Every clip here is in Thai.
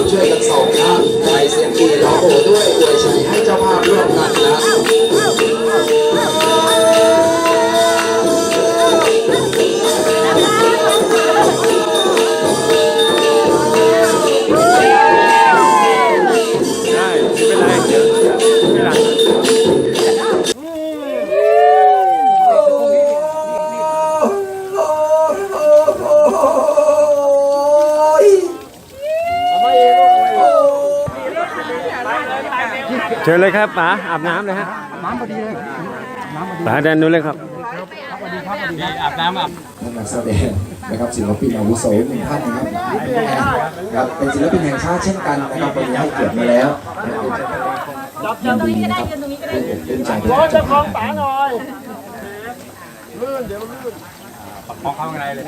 นะครับ เชิญเลยครับป๋าอาบน้ำเลยฮะน้ำพอดีเลยป๋าเดินดูเลยครับอาบน้ำอาบท่านนักแสดงนะครับศิลปินอาวุโสหนึ่งท่านนะครับครับเป็นศิลปินแห่งชาติเช่นกันนะครับวันนี้ให้เกียรติมาแล้วยินดีนะครับเป็นใจเป็นใจของป๋าหน่อยมองเข้าข้างในเลย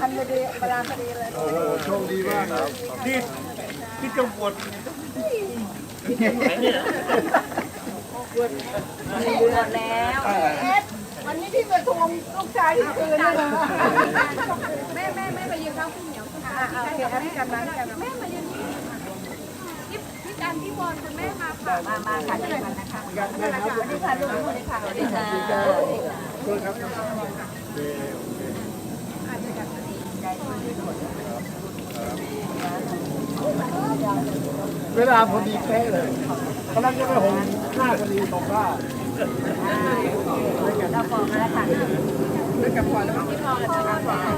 วันนี้พี่มาทวงลูกชายที่ คืนเลยนะแม่แม่แม่ไปยืนข้างพี่เหนียวอ่าอ่าโอเคแม่กันมากันแม่มายืนนี่พี่พี่การพี่บอลคุณแม่มาค่ะมามาค่ะเชิญนะคะนั่นแหละค่ะนี่ค่ะลูกเลยค่ะสวัสดีค่ะ เวลาพอดีเป๊ะเลยกำลังจะไปหงหน้าพอดีตกว่าเราบอกมาแล้วค่ะด้วยกับพอแล้วพี่พอแล้วค่ะ